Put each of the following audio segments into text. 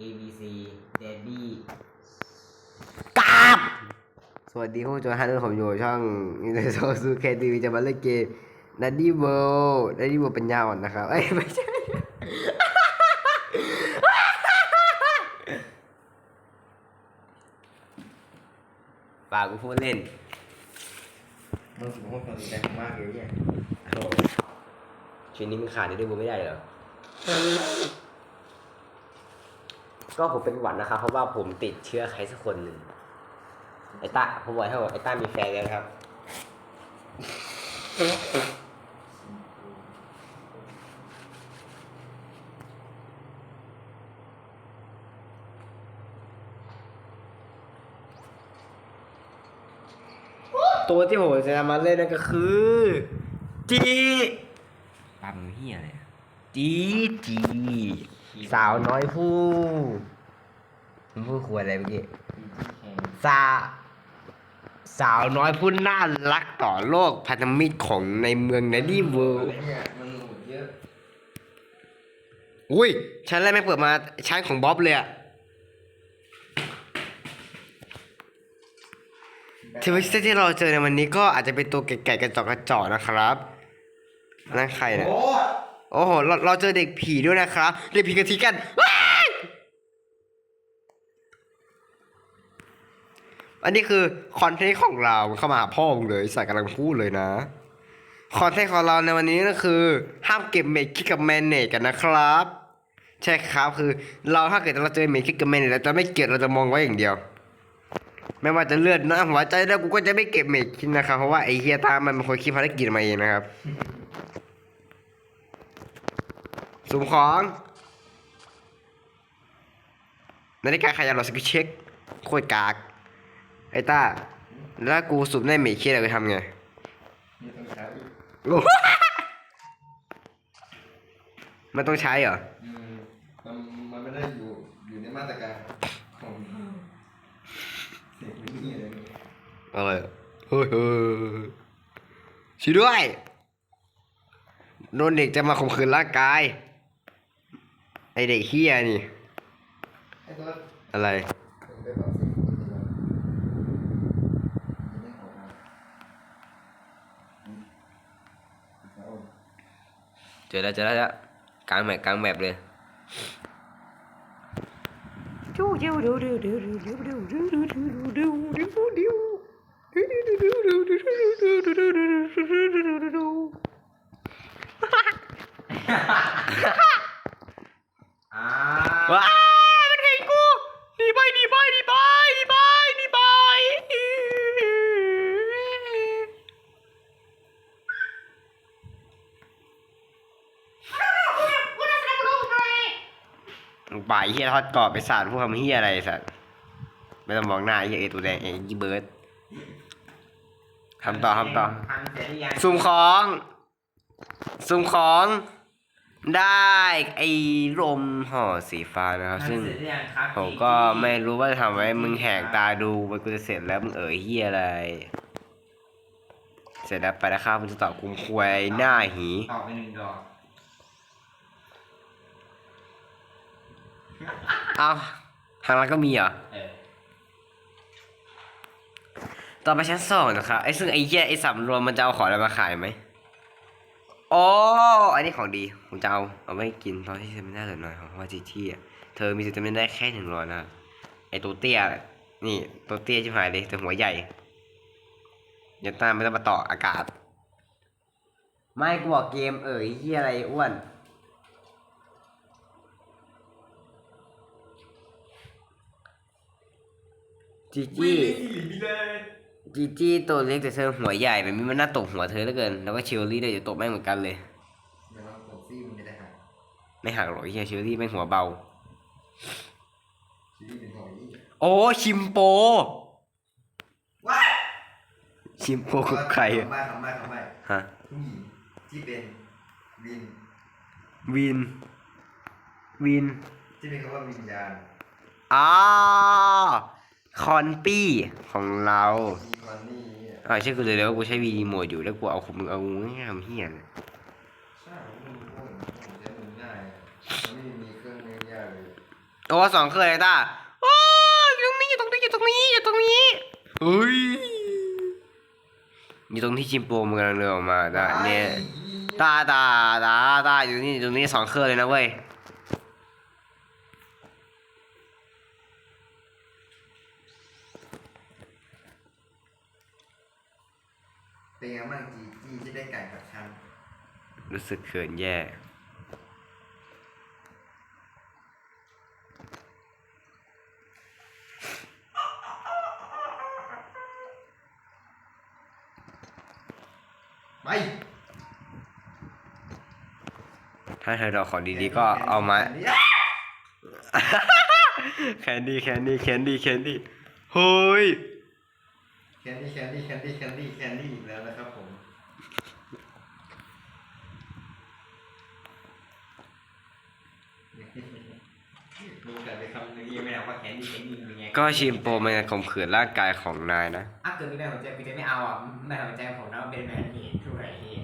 A B C Daddy กราบสวัสดีคุณผู้ชมท่านผมอยู่ช่องอินเตอร์โซซูเคทีวีจะมาเล่นเกมนัดดี้เวิลด์นัดดี้เวิลด์เป็นยาวอนนะครับเอ้ยไม่ใช่ปากกูพูดเล่นมึงสุภาพความสนใจมากเลยเนี่ยโอ้ชีวิตนี้มันขาดนัดดี้เวิลด์ไม่ได้เหรอ ก็ผมเป็นหวัดนะครับ เพราะว่าผมติดเชื้อใครสักคนหนึ่งไอ้ต้าผมบอกให้ว่าไอ้ต้ามีแฟนแล้วครับ ตัวที่ผมจะนำมาเล่นนั่นก็คือจีปั๊มเฮียอะไรอะจี จีสาวน้อยผู้มันพูดควรอะไรเมื่อกี้สาสาวน้อยผู้น่ารักต่อโลกพันธมิตรของในเมืองเนดี้เวิลด์เนี่ยมันหมดเยอะอุ้ยชั้นแรกไม่เปิดมาชั้นของบ๊อบเลยอะทีวิสที่เราเจอในวันนี้ก็อาจจะเป็นตัวแก่ๆกระจอกกระจอกนะครับอันนั่นใครเนี่ย โอ้ โอ้โหเราเราเจอเด็กผีด้วยนะครับเด็กผีกะทิกันอันนี้คือคอนเทนต์ของเราเข้ามาหาพ่อมึงเลยใส่กำลังพูดเลยนะคอนเทนต์ของเราในวันนี้ก็คือ ห้ามเก็บเมคคิกกับแมนเนตกันนะครับ ใช่ครับคือเราถ้าเกิดเราเจอเมคคิกกับแมนเนตเราจะไม่เก็บเราจะมองไว้อย่างเดียว ไม่ว่าจะเลือดนะหัวใจแล้วกูก็จะไม่เก็บเมคคิกนะครับเพราะว่าไอเฮียตามมันเป็นคนคิดภารกิจมาเองนะครับ สุ่มของ นาฬิกาขยับหลอดสกิลเช็คโคตรกาก ไอ้ต้า แล้วกูสุ่มได้เมคเคสอะไรไปทำไงมีต้องใช้อีกโอ้มันต้องใช้เหรออืมมันมันไม่ได้อยู่อยู่ในมาตรการของเด็กไม่มีอะไรเลยอะไรอะเฮ้ยเฮ้ยช่วยด้วย โดนเด็กจะมาข่มขืนร่างกาย ไอเด็กเฮียนี่ไอ้ตัวอะไรผมไปบอกสิคนที่เราไม่ออกมาอืมเอาเจอแล้วเจอแล้วเจอแล้วกลางแมปกลางแมปเลย อ่าว้ามันเห็นกูหนีไปหนีไปหนีไปหนีไปหนีไปป่ายเฮียทอดกรอบไปสารพวกคำเฮียอะไรสัตว์ไม่ต้องมองหน้าไอ้เฮียไอตัวแดงไอ้ยี่เบิร์ดทำต่อทำต่อ พันเสร็จหรือยัง สุ่มของ สุ่มของ ได้ไอ้ลมห่อสีฟ้านะครับ ซึ่งพันเสร็จหรือยังครับผมก็ไม่รู้ว่าจะทำไว้มึงแหกตาดูไปกูจะเสร็จแล้วมึงเอ๋ยเฮียอะไร เสร็จแล้วไปนะครับมึงจะตอบคุมควยหน้าหีตอบไปหนึ่งดอกเอ้าทางร้านก็มีเหรอเออต่อไปชั้นสองนะครับไอ้ซึ่งไอ้เหี้ยไอ้สำรวมมันจะเอาของอะไรมาขายไหม อ๋ออันนี้ของดี ผมจะเอา เอาไว้กินตอนที่จะไม่ได้เหลือหน่อยของว่าจีที่อะเธอมีสิทธิ์จะไม่ได้แค่หนึ่งร้อยนะ ไอตัวเตี้ย นี่ตัวเตี้ยชิบหายเลยแต่หัวใหญ่ยันตามไม่ต้องมาต่ออากาศ ไม่กูบอกเกมเอ๋ยเหี้ยอะไรอ้วนจีจี้ จีจี้ตัวเล็กแต่เธอหัวใหญ่แบบนี้มันน่าตกหัวเธอเหลือเกิน แล้วก็เชลลี่ด้วยเดี๋ยวตกแม่งเหมือนกันเลย เดี๋ยวเราตกซี่มันจะได้หักไม่หักหรอกไอ้เฮียเชลลี่แม่งหัวเบาซีรีส์เป็นของอีกโอ้ชิมโป ว้าชิมโปคือใครอะคำใบ้คำใบ้คำใบ้ฮะผู้หญิงที่เป็นวินวิน วินที่เป็นคำว่าวิญญาณอ๋อ คอนปี้ของเรามีคอนนี่เนี่ยอ่าเชื่อกูเลยแล้วว่ากูใช้วีดีโมดอยู่แล้วกูเอาคุมเอาง่ายๆทำเฮียเลยใช่ผมพูดผมใช้มือง่ายมันไม่มีเครื่องมือยากเลยโอ้สองเคยเลยตาโอ้ยอยู่ตรงนี้อยู่ตรงนี้อยู่ตรงนี้อยู่ตรงนี้เฮ้ยอยู่ตรงที่จิมโปมันกำลังเดินออกมาตาเนี่ยตาตาตาตาอยู่นี่อยู่ตรงนี้สองเคยเลยนะเว้ย เป็นไงบ้างจีจีที่ได้ไก่กับฉันรู้สึกเขินแย่ ไปถ้าเธอรอของดีๆก็เอามา แคนดี้แคนดี้แคนดี้แคนดี้เฮ้ย แคนดี้แคนดี้แคนดี้แคนดี้แคนดี้อีกแล้วนะครับผมมึงเกิดไปคำนึงยังไม่เอาว่าแคนดี้แคนดี้เป็นไงก็ชิมโปมันจะข่มขืนร่างกายของนายนะอะเกิดมีแม่หัวใจกูจะไม่เอาอะแม่หัวใจผมนะเป็นแม่นี่ช่วยเฮีย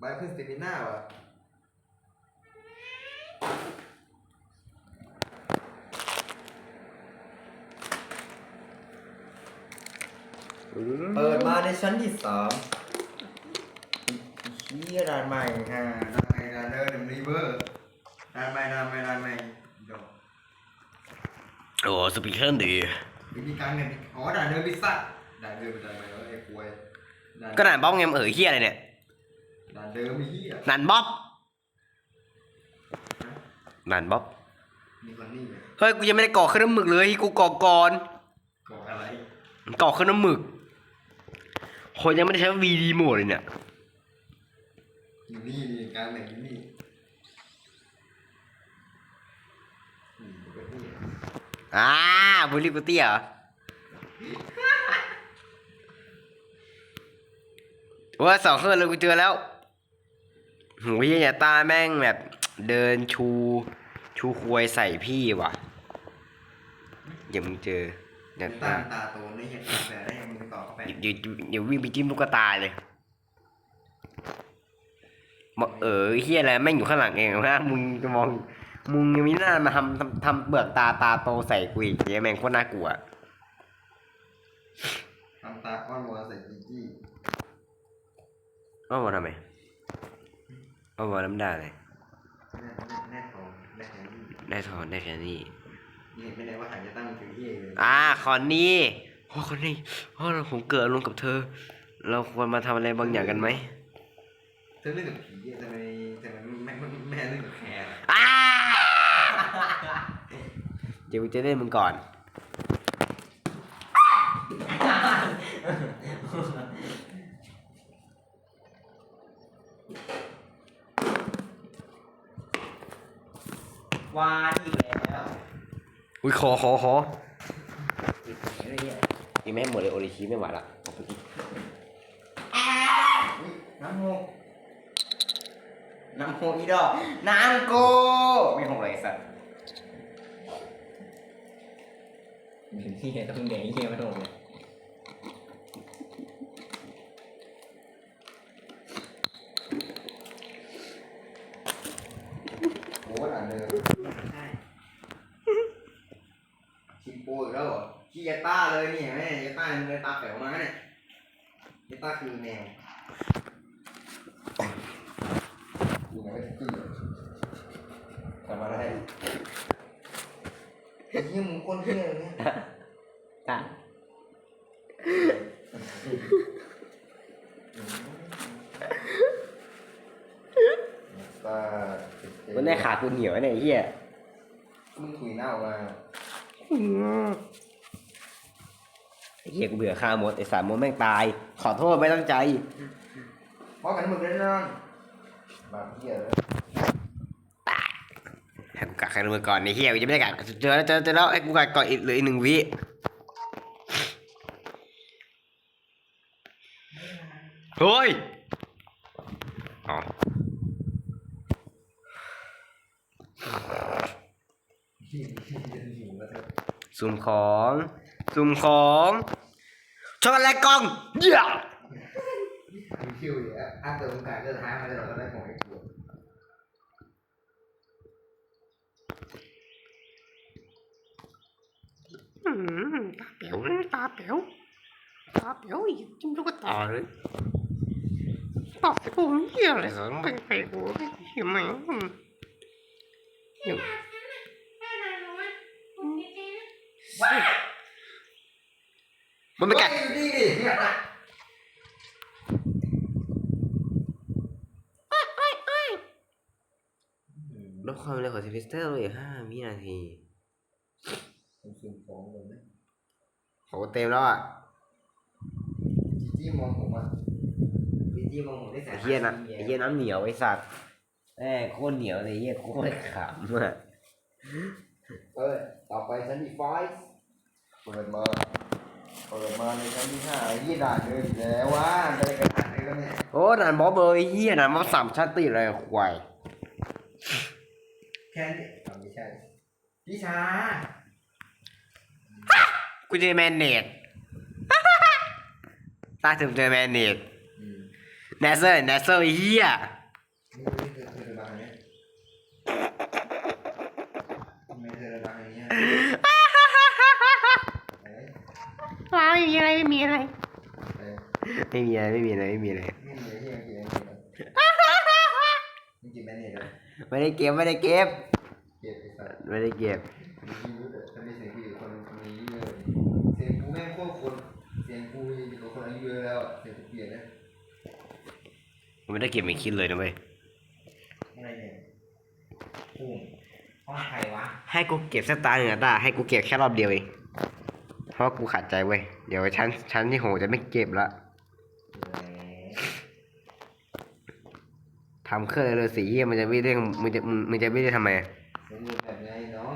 บายเพิ่งสเตมิน่าวะ เปิดมาในชั้นที่สามเฮียร้านใหม่ฮะดานไมดานเดอร์เดมรีเวอร์ดานไมดานไมดานไมเดี๋ยวโอ้สปีกเกอร์ดีวิธีการเนี่ยอ๋อดานเดอร์พิซซ่าดานเดอร์เป็นดานไมแล้วไอ้ควยดานก็นานบ๊อบไงมันเอ๋ยเฮียอะไรเนี่ยดานเดอร์มีเหี้ยนานบ๊อบนานบ๊อบมีคนนี่เลยเฮ้ยกูยังไม่ได้ก่อขึ้นน้ำหมึกเลยกูก่อก่อนก่ออะไรก่อขึ้นน้ำหมึก คนยังไม่ได้ใช้วีดีโหมดเลยเนี่ย อยู่นี่นี่การแบ่งอยู่นี่นี่อยู่กับนี่อ่าบุรีกูเตี้ยเหรอ ว่าสองเครื่องเลยกูเจอแล้วโหเหี้ยตาแม่งแบบเดินชู ชูควยใส่พี่ว่ะอย่ามึงเจออย่าตาตาตาโตนี่ยังแต่ได้ยังมึง ต่อเข้าไปเดี๋ยวเดี๋ยวเดี๋ยววิ่งไปจิ้มลูกกระตายเลยบอกเออเฮียอะไรแม่งอยู่ข้างหลังเองนะมึงจะมองมึงยังมีหน้ามาทำทำทำเปลือกตาตาโตใส่กูอีกเหี้ยแม่งโคตรน่ากลัวทำตาอ้อนวอนใส่จีจี้เอามาทำไมเอามาน้ำด่าเลยแน่แน่ทองแน่แคนดี้ได้ทอนได้แค่นี้นี่เห็นไม่ได้ว่าหางจะตั้งถือที่เลยอ่าคอนนี่ โอ้คอนนี่โอ้ผมเกิดอารมณ์กับเธอ เราควรมาทำอะไรบางอย่างกันไหมเธอเล่นกับผีอะทำไมทำไมแม่แม่เล่นกับแคร์อ้าเดี๋ยวกูจะเล่นมึงก่อน วานอีกแล้ว อุ้ยขอขอขอเฮี ยอีแม่งหมดเลยโอริชิไม่ไหวละน้ำโมน้ำโมอีดอกน้ำโกไม่หงเลยสัตว์เห็นที่เฮียต้องแดงเฮียไม่หงเลย โอ้อ่านเลยใช่ชิปโปอีกแล้วเหรอขี้ยาต้าเลยนี่เห็นไหมยาต้ามันเลยตาแป๋วมาเนี่ยยาต้าคือแมวอยู่ไหนก็จี้ทำอะไรไอ้ยี่มึงคนเที่ยเลยเนี่ย ตา ตา มันได้ขาคุณเหนียวเนี่ยไอ้เฮียมึงถุยหน้าออกมาไอ้เฮียกูเบื่อฆ่ามดไอ้สามมดแม่งตาย ขอโทษไม่ตั้งใจเพราะกันมึงแน่นอนบาปเหี้ยเลยให้กูกักใครมือก่อนไอ้เฮียกูจะไม่ได้กักเจอแล้วเจอเจอแล้วไอ้กูกักก่อนอีกเหลืออีกหนึ่งวิเฮ้ยอ๋อ สุ่มของ สุ่มของช็อกโกแลตกล่องเยี่ยมีคิวอยู่อะอะเติมกายก็ท้ามาแล้วก็ได้ของไอ้กูตาเปียวตาเปียวตาเปียวอีกจิ้มลูกตาเลยตาเปียวเยี่ยอะไรสักเป็นไปหัวไมอ่ไอืมอยู่มันไม่กัดเฮ้ยอยู่นี่ดิเนี่ยลดความเร็วของเซฟิสเตอร์เลยห้าวินาทีผมสูงของเลยนะโหเต็มแล้วอะจีจี้มองผมอะดีจีมองผมได้แสไอ้นเหี้ยนะไอ้เหี้ยน้ำเหนียวไอ้สัตว์ แม่งโคตรเหนียวเลยไอ้เหี้ยโคตรขำอะเอ้ยต่อไปชั้นที่ไฟเปิดมาเปิดมาในชั้นที่ห้าไอ้ยี่ด่านเดินอยู่แล้วว่าไปกระดานเลยแล้วเนี่ยโอ้ด่านบอสเบอร์ไอ้เหี้ยด่านบอสสามชั้นติดเลยควายแค่นี้อะไม่ใช่พี่ชากูเจอแมนเนตตาถึงเจอแมนเนตอืมเนเซอร์เนเซอร์ไอ้เหี้ย ไมเธอมาอย่างเงี้ยเอ้ยว้าวไม่มีอะไรไม่มีอะไรเอ้ยไม่มีอะไรไม่มีอะไรไม่มีอะไรไม่มีอะไรที่ยังกินอะไรเลยมึงกินแมนเนตเลยไม่ได้เก็บไม่ได้เก็บเก็บไอ้สัตว์ไม่ได้เก็บมีชีวิตอะถ้าไม่เสียงกูอยู่คนคนนี้เลยเสียงกูแม่งโคตรคนเสียงกูอยู่กับคนอายุเยอะแล้วอะเสียงกูเปลี่ยนนะกูไม่ได้เก็บไม่คิดเลยนะเว้ยอะไรเนี่ย ปุ่มห้องใครวะ ให้กูเก็บสตาร์หนึ่งอะตาให้กูเก็บแค่รอบเดียวเองเพราะกูขัดใจเว้ยเดี๋ยวชั้นชั้นที่หกจะไม่เก็บละแหมทำเครื่องเลยสีเหี้ยมันจะไม่เรียกมึงจะมึงมึงจะไม่ได้ทำไมอะสำรวจแบบไงน้อง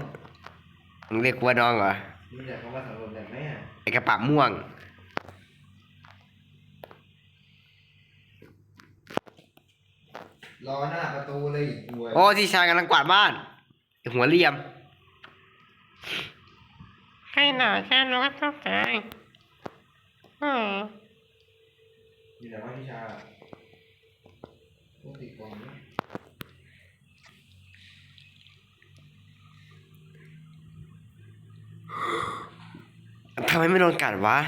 มึงเรียกกูว่าน้องเหรอรู้จักคำว่าสำรวจแบบไหมอะไอกระปะม่วง รอหน้าประตูเลยอีกหวยโอ้ที่ชายกำลังกวาดบ้านไอหัวเหลี่ยม ให้หน่อยแค่รู้ว่าต้องใจอืมอยู่ไหนวะพี่ชาต้องติดกล่องนะทำไมไม่โดนกัดวะ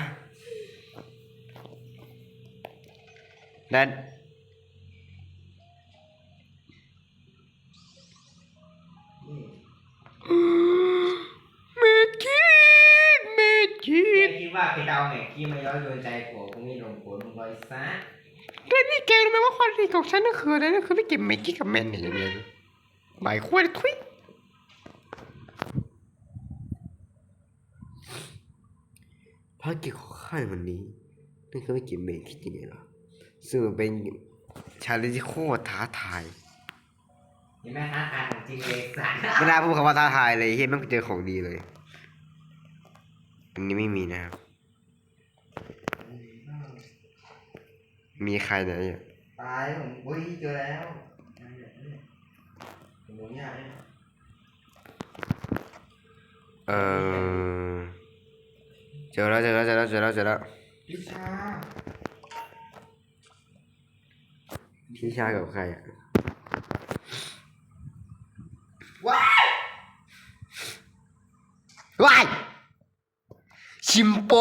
นั่นนี่ เม็ดคิดเม็ดคิเรียดกคิดว่าไปเดาไงที่มาย้อนโยนใจผัวกูไม่ลงผลมึงร้อยซะแต่นี่แกรู้ไหมว่าความดีของฉันนั่นคืออะไรนั่นคือไม่เก็บเม็ดคิดกับแมนอย่างเดียวใบควรทุยภารกิจของข้าในวันนี้นั่นคือไม่เก็บเม็ดคิดยังไงล่ะซึ่งมันเป็นชาเลนจ์ที่โคตรท้าทาย เห็นไหมท้าทายของจริงเลยสัตว์ไม่ได้พูดคำว่าท้าทายเลยเฮ้ยแมันเจอของดีเลย อันนี้ไม่มีนะครับ มีใครไหนอะตายผมเฮ้ยเจอแล้วผมดูยากเนี่ยเออเจอแล้วเจอแล้วเจอแล้วเจอแล้วเจอแล้วพี่ชา พี่ชายกับใครอะ ว้า ว้ายชิมโป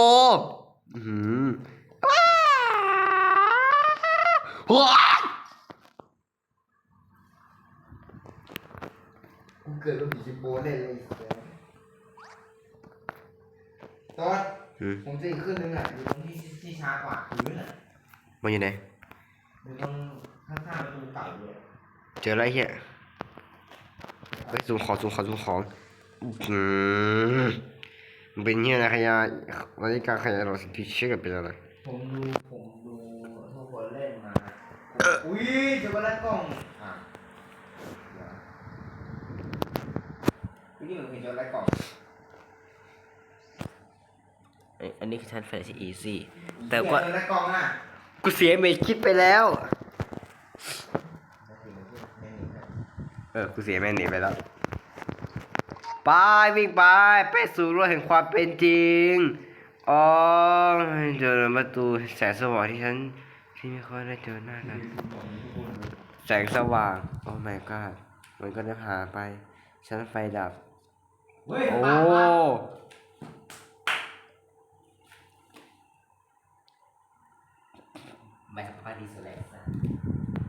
อือหือว้าวว้ายกูเกิดเป็นผีชิโปได้เลยตอนอืมผมจะอีกขึ้นนึงอะอยู่ตรงที่ที่ช้ากว่าพื้นอะมันอยู่ไหนอยู่ตรงข้างๆประตูเก่าเลยเจอแล้วไอ้เหี้ยไปซูมของซูมของซูมของอืมมัน เป็นเหี้ยนะขยะนาฬิกาขยะเราสิพิเชื่อเป็นอะไรผมดูผมดูทุกคนเล่นมาอุ้ยเจอแล้วกล้องอะนี่มันเป็นเจอแล้วกล้องอันนี้คือทันแฟนซีอีซี่แต่ว่าเจอแล้วกล้องอะกูเสียเมจคิดไปแล้ว เออ กูเสียแม่หนีไปแล้ว ไปวิ่งไปไปสู่โลกแห่งความเป็นจริงอ๋อเจอประตูแสงสว่างที่ฉันที่ไม่ค่อยได้เจอหน้ากันแสงสว่าง โอ้แม่ก็มันก็ได้หาไป ฉันไฟดับ โอ้ไม่สภาพดีสุดเลย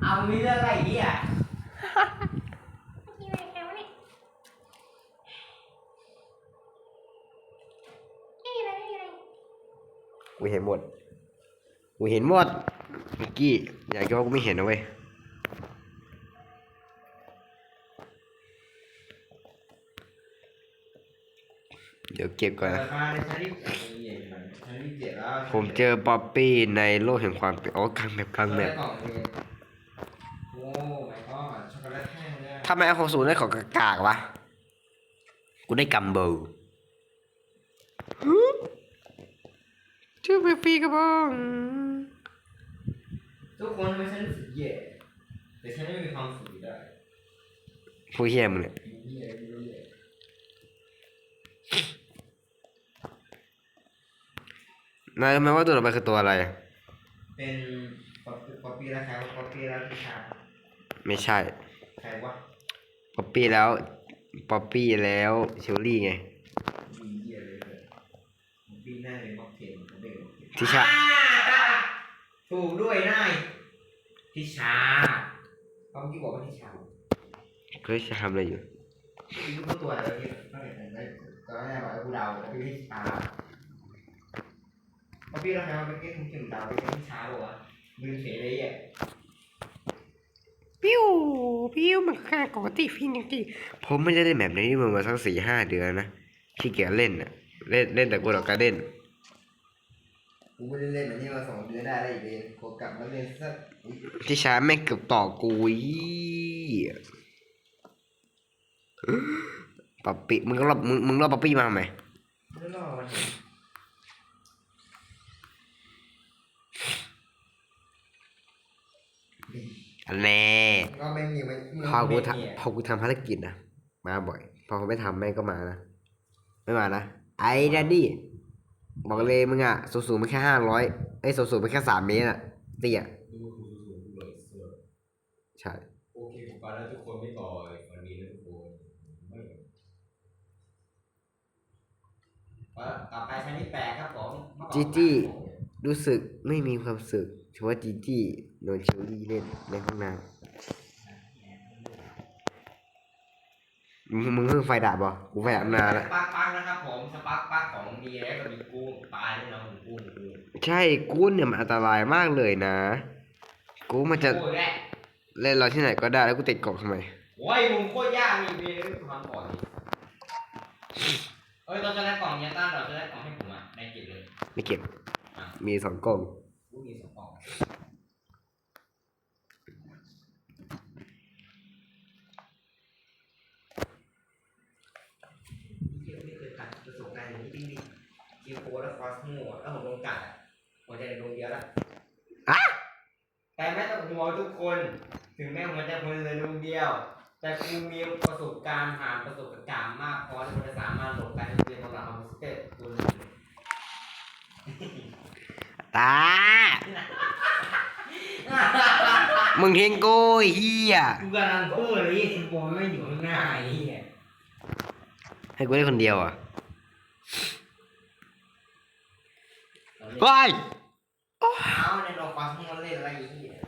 เอามีเรื่องอะไรเนี่ะ กูเห็นหมด กูเห็นหมดเมื่อกี้ อยากจะว่ากูไม่เห็นนะเว้ยเดี๋ยวเก็บก่อนนะผมเจอป๊อปปี้ในโลกแห่งความเป็นอ๋อกลางแบบกลางแบบกล่องเลยโอ้ไม่ก็ช็อกโกแลตแห้งเลยทำไมเอาของศูนได้ของกากๆวะ กูได้กัมเบล ปีกระบองทุกคนทำไมฉันรู้สึกแย่แต่ฉันไม่มีความสุขได้ผู้เยี่ยแย่แย่นายรู้ไหมว่าตัวต่อไปคือตัวอะไร เป็นป๊อปปี้ป๊อปปี้แล้วครว่าป๊อปปี้แล้วพี่ชาไม่ใช่ ใครวะ ป๊อปปี้แล้ว ป๊อปปี้แล้วเชอรี่ไงดีเยี่ยเลยป๊อปปี้หน้าเป็นบ็อกเทนเขาเป็นบ็อกเทน ที่ชาอ่าถูกด้วยนายทิชาเขาเมื่อกี้บอกว่าทิชาเฮ้ยจะทำอะไรอยู่พี่รู้ตัวอะไรที่ตั้งแต่ได้ตอนแรกบอกว่ากูเดาแต่พี่ทิชาป๊อปปี้แล้วใครว่าเป็นเก้คุณเก่งเดาเป็นทิชาบอกว่าลืมเฉยเลยอะปิ้วปิ้วมันค่าปกติพี่จริงๆผมไม่ได้เล่นแบบนี้มามาสักสี่ห้าเดือนนะขี้เกียจเล่นน่ะเล่นเล่นแต่กูดอกการเด่น กูไม่ได้เล่นแบบนี้มาสองเดือนได้แล้วอีกเองกูกลับมาเล่นสักที่ช้าแม่งเกือบต่อกูอีป๊อปปี้มึงก็รอบมึงมึงรอบป๊อปปี้มาทำไหมไม่รอดอันแน่ก็ไม่มีมันพอกูทำพอกูทำภารกิจนะมาบ่อย พอเขาไม่ทำแม่งก็มานะ ไม่มานะไอ้ดัดดี้ บอกเลยมึงอะสูงสูงไปแค่ห้าร้อยไอ้ยสูงสูงไปแค่สามเมตรอะเตี้ยดูถูกถูกเลยเสือใช่โอเคผมไปแล้วทุกคนไม่ต่อยวันนี้นะทุกคนไม่ต่อไปชั้นที่แปดครับผมเมื่อก่อนจีจี้รู้สึกไม่มีความสุขเฉพาะจีจี้โดนเชอรี่เล่นในห้องน้ำ มึงมึงเพิ่งไฟดับบ่กูไฟดับนานแล้วสปาร์คปักนะครับผมสปาร์คปักของดีแล้วก็มีกุ้งปลาด้วยนะผมกุ้งกุ้งใช่กูเนี่ยมันอันตรายมากเลยนะ กูมันจะโอ้ยแหละเล่นเราที่ไหนก็ได้แล้วกูติดเกาะทำไม โอ้ยมึงโคตรยากมีเมียเลยทำก่อนดิเอ้ยตอนจะได้กล่องเนี้ยต้านเราจะได้กล่องให้ผมอะได้เก็บเลยไม่เก็บ มีสองกล่อง กูมีสองกล่องเที่ยวไม่เคยผ่านประสบการณ์อย่างนี้จริงๆ คิวโคและคอสโมแล้วผมโดนกัดอะหัวใจดวงเดียวละอะแต่ไม่ต้องห่วงทุกคน ถึงแม้หัวใจคนเลยดวงเดียว แต่กูมีประสบการณ์ผ่านประสบการณ์มากพอที่จะสามารถหลบการเรียนของเราของสเตปตัวนี้ตา มึงทิ้งกูไอ้เฮียกูกำลังพูดเลยสิบอลไม่อยู่ข้างหน้าไอ้เหี้ยให้กูได้คนเดียวอะ ว้าย เอาในโลกความที่มันเล่นอะไรอย่างเงี้ย